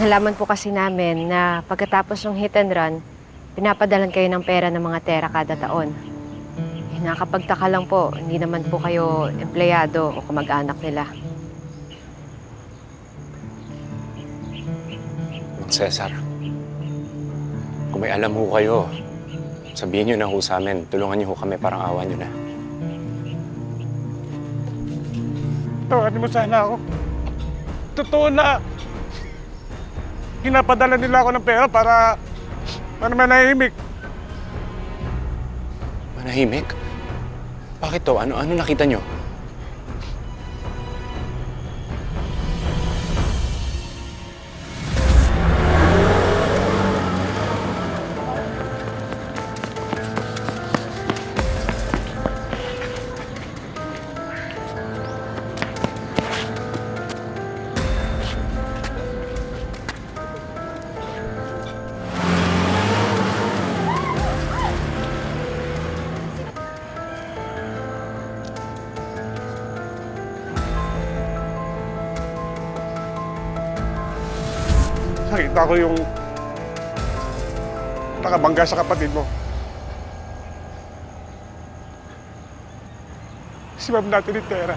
Nalaman po kasi namin na pagkatapos ng hit and run, pinapadalan kayo ng pera ng mga tera kada taon. Eh, nakapagtaka lang po, hindi naman po kayo empleyado o kamag-anak nila. Cesar, kung may alam ho kayo, sabihin nyo na ho sa amin. Tulungan nyo ho kami, parang awa nyo na. Tawanin mo sana ako. Totoo na. Pinapadala nila ako ng pera para para manahimik. Manahimik? Bakit to? Ano, ano nakita nyo? Nakita ko yung nakabangga sa kapatid mo. Si Ma'am natin ni Tera.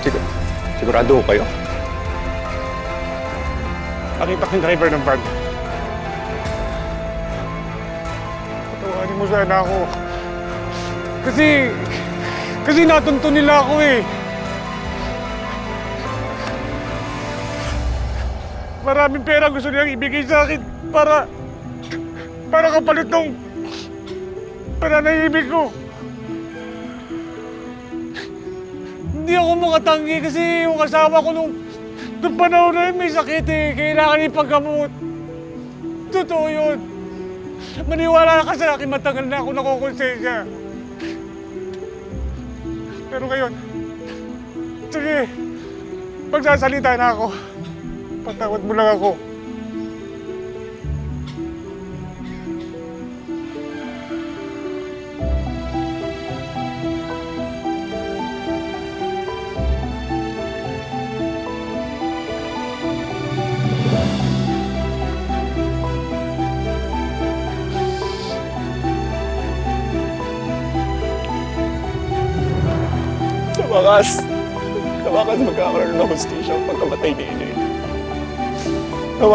Sigur sigurado ho kayo? Nakita ko yung driver ng van. Patawanin mo sana ako. Kasi, kasi natunto nila ako eh. Maraming pera gusto nilang ibigay sa akin para, para kapalit ng pananahimik ko. Hindi ako makatanggi kasi yung asawa ko nung, nung panahon na yun may sakit eh. Kailangan ipaggamot. Totoo yun. Maniwala ka sa akin, matagal na ako nakukonsensya. Pero ngayon, sige, magsasalita na ako. Patawad mo lang ako. Wakas, sa wakas magkakaroon ng hostisya ang pagkamatay ni Ine. Sa